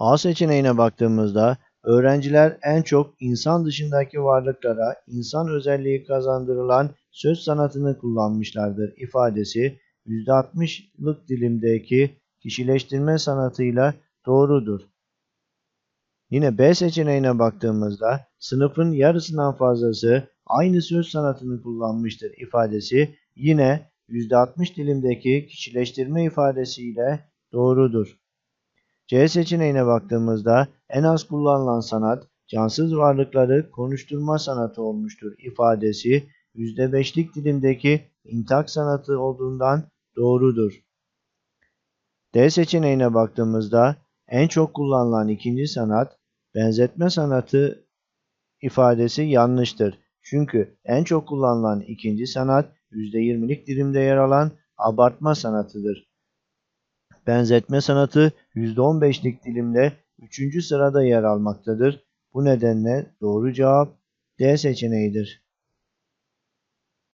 A seçeneğine baktığımızda öğrenciler en çok insan dışındaki varlıklara insan özelliği kazandırılan söz sanatını kullanmışlardır ifadesi %60'lık dilimdeki kişileştirme sanatıyla doğrudur. Yine B seçeneğine baktığımızda sınıfın yarısından fazlası aynı söz sanatını kullanmıştır ifadesi yine %60 dilimdeki kişileştirme ifadesiyle doğrudur. C seçeneğine baktığımızda en az kullanılan sanat cansız varlıkları konuşturma sanatı olmuştur ifadesi %5'lik dilimdeki intak sanatı olduğundan doğrudur. D seçeneğine baktığımızda en çok kullanılan ikinci sanat benzetme sanatı ifadesi yanlıştır. Çünkü en çok kullanılan ikinci sanat %20'lik dilimde yer alan abartma sanatıdır. Benzetme sanatı %15'lik dilimde 3. sırada yer almaktadır. Bu nedenle doğru cevap D seçeneğidir.